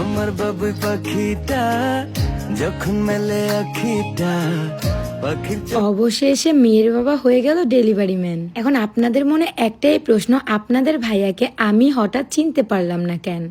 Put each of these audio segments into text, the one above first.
আমার বাবুই পাখিটা যখন মেলে আখিটা অবশেষে মেয়ের বাবা হয়ে গেল ডেলিভারি ম্যান। এখন আপনাদের মনে একটাই প্রশ্ন, আপনাদের ভাইয়াকে আমি হঠাৎ চিনতে পারলাম না কেন?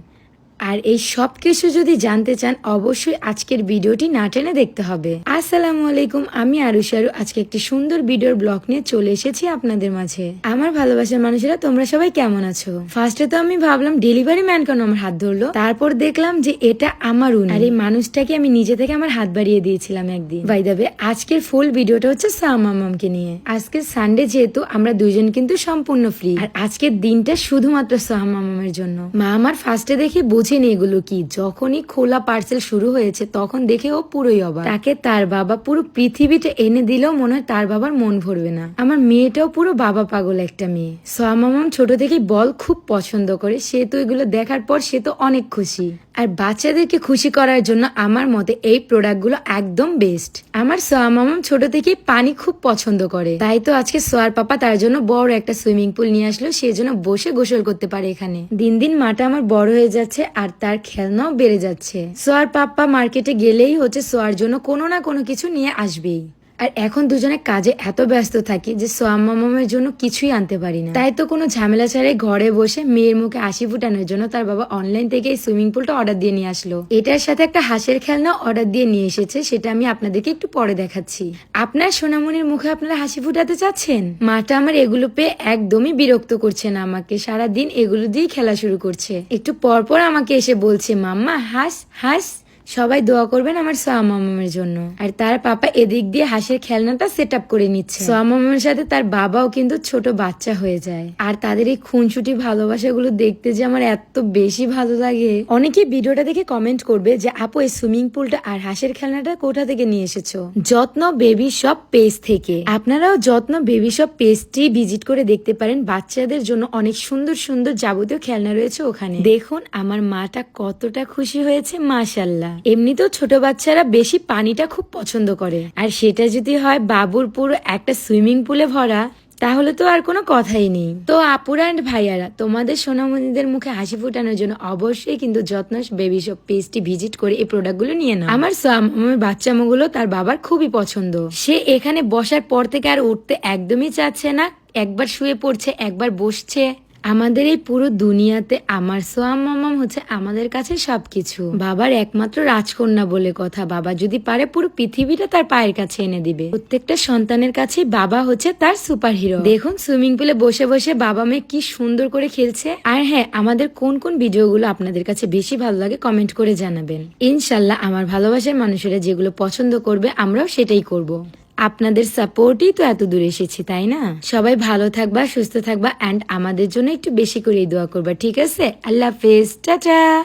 আর এই সব কিছু যদি জানতে চান, অবশ্যই আজকের ভিডিওটি না টেনে দেখতে হবে। আসসালামু আলাইকুম, আমি আরুশারু আজকে একটি সুন্দর ভিডিওর ব্লগ নিয়ে চলে এসেছি আপনাদের মাঝে। আমার ভালোবাসার মানুষেরা, তোমরা সবাই কেমন আছো? ফার্স্টে তো আমি ভাবলাম ডেলিভারি ম্যান কেন আমার হাত ধরলো? তারপর দেখলাম যে এটা আমার উনি। আর এই মানুষটাকে আমি নিজে থেকে আমার হাত বাড়িয়ে দিয়েছিলাম একদিন। বাই দাবে আজকের ফুল ভিডিওটা হচ্ছে সামামামকে নিয়ে। আজকে সানডে যেহেতু, আমরা দুজন কিন্তু সম্পূর্ণ ফ্রি আর আজকের দিনটা শুধুমাত্র সাহামামের জন্য। মা আমার ফার্স্টে দেখে বোঝেনি এগুলো কি। যখনই খোলা পার্সেল শুরু হয়েছে, তখন দেখে ও পুরোই অবাক। তাকে তার বাবা পুরো পৃথিবীটা এনে দিলেও মনে হয় তার বাবার মন ভরবে না। আমার মেয়েটাও পুরো বাবা পাগল একটা মেয়ে। সোয়ামামাম ছোট থেকেই বল খুব পছন্দ করে। সে তো এগুলো দেখার পর সে তো অনেক খুশি। আর বাচ্চাদেরকে খুশি করার জন্য আমার মতে এই প্রোডাক্টগুলো একদম বেস্ট আমার সোয়া ছোট থেকেই পানি খুব পছন্দ করে। তাই তো আজকে সোয়ার পাপা তার জন্য বড় একটা সুইমিং পুল নিয়ে আসলো। সে জন্য বসে গোসল করতে পারে এখানে। দিন দিন মাটা আমার বড় হয়ে যাচ্ছে। আর তার খেলনাও বেড়ে যাচ্ছে। সোয়ার পাপ্পা মার্কেটে গেলেই হচ্ছে সোয়ার জন্য কোনো না কোনো কিছু নিয়ে আসবেই। আর এখন দুজনে কাজে এত ব্যস্ত থাকি যে সোয়ামামের জন্য কিছুই আনতে পারি না। তাই তো কোনো ঝামেলা ছাড়াই ঘরে বসে মেয়ের মুখে হাসি ফুটানোর জন্য তার বাবা অনলাইন থেকে এই সুইমিং পুলটা অর্ডার দিয়ে নিয়ে আসলো। এটার সাথে একটা হাঁসের খেলনা অর্ডার দিয়ে নিয়ে এসেছে, সেটা আমি আপনাদেরকে একটু পরে দেখাচ্ছি। আপনার সোনামণির মুখে আপনারা হাসি ফুটাতে চাচ্ছেন? মাটা আমার এগুলো পেয়ে একদমই বিরক্ত করছে না আমাকে সারা দিন এগুলো দিয়ে খেলা শুরু করছে। একটু পর পর আমাকে এসে বলছে, মাম্মা, হাস হাস। সবাই দোয়া করবেন আমার সোয়ামামের জন্য। আর তার পাপা এদিক দিয়ে হাঁসের খেলনাটা সেট আপ করে নিচ্ছে। সোয়ামামের সাথে তার বাবাও কিন্তু ছোট বাচ্চা হয়ে যায়। আর তাদের এই খুনসুটি ভালোবাসাগুলো দেখতে যে আমার এত বেশি ভালো লাগে। অনেকে ভিডিওটা দেখে কমেন্ট করবে যে, আপু, এই সুইমিং পুলটা আর হাঁসের খেলনাটা কোথা থেকে নিয়ে এসেছ? যত্ন বেবি সব পেজ থেকে। আপনারাও যত্ন বেবি সব পেজটি ভিজিট করে দেখতে পারেন। বাচ্চাদের জন্য অনেক সুন্দর সুন্দর যাবতীয় খেলনা রয়েছে ওখানে। দেখুন, আমার মাটা কতটা খুশি হয়েছে মাশাল্লাহ এমনিতেও ছোট বাচ্চারা বেশি পানিটা খুব পছন্দ করে। আর সেটা যদি হয় বাবুর পুরো একটা সুইমিং পুলে ভরা, তাহলে তো আর কোনো কথাই নেই। তো আপুরা অ্যান্ড ভাইয়ারা, তোমাদের সোনামণিদের মুখে হাসি ফুটানোর জন্য অবশ্যই কিন্তু যত্ন বেবি শপ পেজটি ভিজিট করে এই প্রোডাক্টগুলো নিয়ে নাও। আমার আমার বাচ্চামোগুলো তার বাবার খুবই পছন্দ। সে এখানে বসার পর থেকে আর উঠতে একদমই চাচ্ছে না। একবার শুয়ে পড়ছে, একবার বসছে। আমাদের এই পুরো দুনিয়াতে আমার সোয়াম মামাম হচ্ছে আমাদের কাছে সবকিছু। বাবার একমাত্র রাজকন্যা বলে কথা। বাবা যদি পারে, পুরো পৃথিবীটা তার পায়ের কাছে এনে দিবে। প্রত্যেকটা সন্তানের কাছে বাবা হচ্ছে তার সুপার হিরো দেখুন সুইমিং পুলে বসে বসে বাবা মেয়ে কি সুন্দর করে খেলছে। আর হ্যাঁ আমাদের কোন কোন ভিডিওগুলো আপনাদের কাছে বেশি ভালো লাগে কমেন্ট করে জানাবেন। ইনশাল্লাহ, আমার ভালোবাসার মানুষেরা যেগুলো পছন্দ করবে, আমরাও সেটাই করব। আপনাদের সাপোর্টই তো এত দূর এসেছি, তাই না? সবাই ভালো থাকবা, সুস্থ থাকবা অ্যান্ড আমাদের জন্য একটু বেশি করে দোয়া করবা, ঠিক আছে? আল্লাহ হাফেজ, টাটা!